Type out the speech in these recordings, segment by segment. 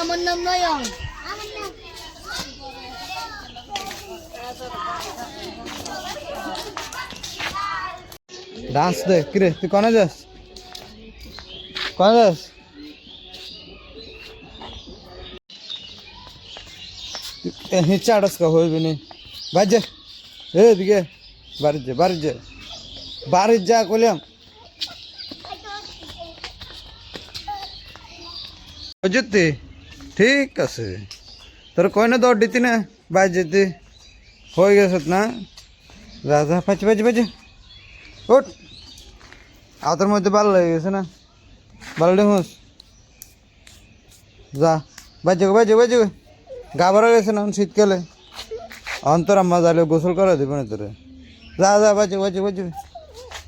আমার নাম নয়ন। ডান্স দে কিরে তুই কনে যাস? কনে যাস হিচ্ছা আড়স কা হইবি নি বাজে এ দিকে বাড়ির যা বাড়ির যা বাড়ির যা কইলাম বুঝতি ঠিক আছে তোর কইনে দৌড় দিতি না বাজ যেতি হয়ে গেছে না যা যা পাচি পাচি পাচি ওট আওতার মধ্যে ভালো লেগে গেছে না ভালো দেখুস যা বাজে গো বাজে বাজে গাবরা গেছে না শীতকালে অন্তর আম্মা যালে গোসল করে দেবে না তোরে। যা যা বাজে বাজে বাজে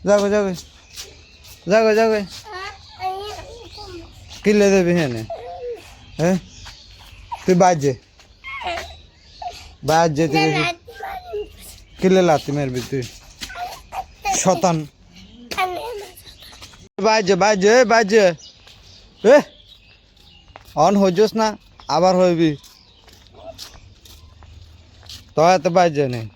যাগো যাগো। যাগো যাগো। কিলে দেবি হ্যাঁ? হ্যাঁ তুই বাজে বাজে তুই কিলে লাতি মারবি তুই। শতান। বাজে বাজে বাজে। এ অন হইজস না আবার হইবি। তো এত বাজে নেই।